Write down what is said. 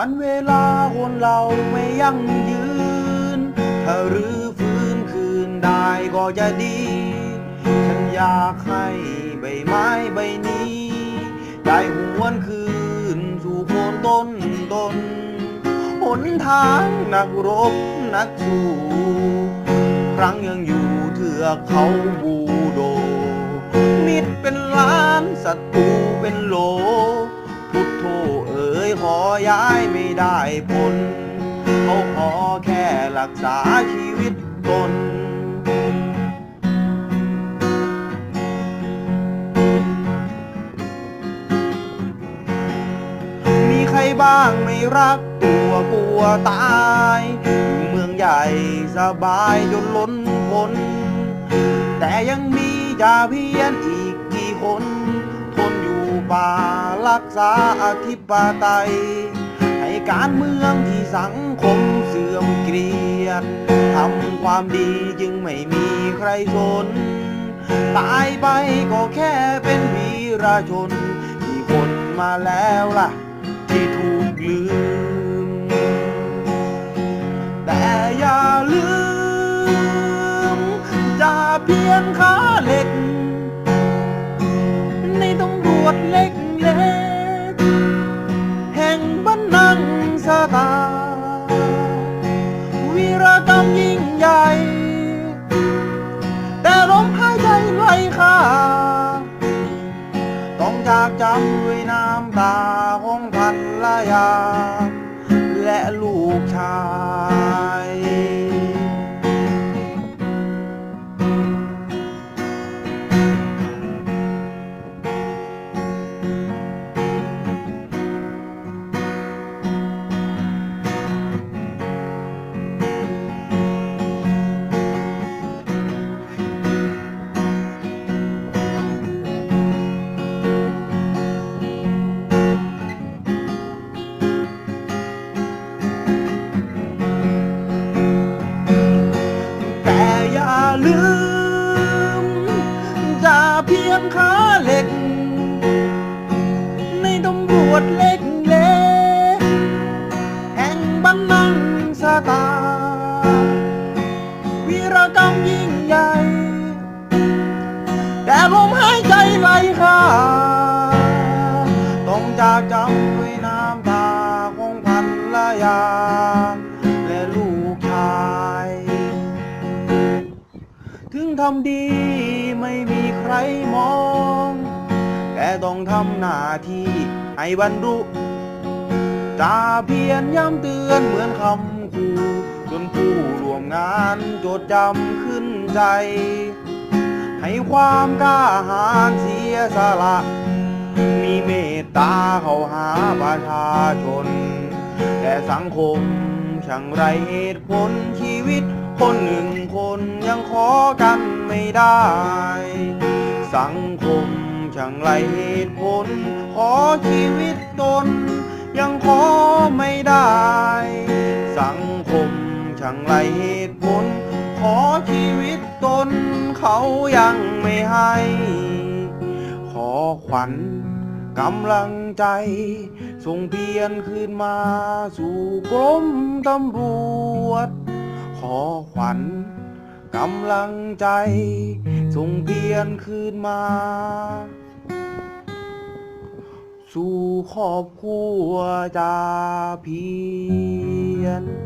วันเวลาคนเราไม่ยั่งยืน ถ้ารื้อฟื้นคืนได้ก็จะดี ฉันอยากให้ใบไม้ใบนี้ ได้หวนคืนสู่โคนต้นตนหนทางนักรบนักสู้ครั้งยังอยู่เถือกเขาบูโด มิตรเป็นล้านศัตรูเป็นโหล ยขอย้ายไม่ได้ผลเขาขอแค่รักษาชีวิตตนมีใครบ้างไม่รักตัวกลัวตายอยู่เมืองใหญ่สบายจนล้นพ้นแต่ยังมีจ่าเพียนอีกกี่คน ป่ารักษาอธิปไตย ให้การเมืองที่สังคมเสื่อมเกลียดทำความดีจึงไม่มีใครสน ตายไปก็แค่เป็นวีรชน ที่คนมาแล้วล่ะ ที่ถูกลืม แต่อย่าลืมจ่าเพียนขาเหล็ก สตาวีรกรรมยิ่งใหญ่ แต่ลมหายใจไร้ค่าต้องจากจำด้วยน้ำตาของพันละยา และลูกชาย ขาเหล็ก ในตำรวจเล็ก ทำดีไม่มีใครมอง แต่ต้องทำหน้าที่ให้บรรลุจาเพียนย้ำเตือนเหมือนคำคู่จนผู้ร่วมงานจดจำขึ้นใจ ให้ความกล้าหาญเสียสละ มีเมตตาเข้าหาประชาชน แต่สังคมช่างไรเหตุผลชีวิตคนหนึ่งคนยังขอกัน ไม่ได้ สังคมช่างไรเหตุผล ขอชีวิตตน ยังขอไม่ได้ สังคมช่างไรเหตุผล ขอชีวิตตน เขายังไม่ให้ ขอขวัญกำลังใจ ส่งเพียนคืนมาสู่กรมตำรวจ ขอขวัญ กำลังใจส่งเพียนคืนมา สู่ครอบครัวจาเพียน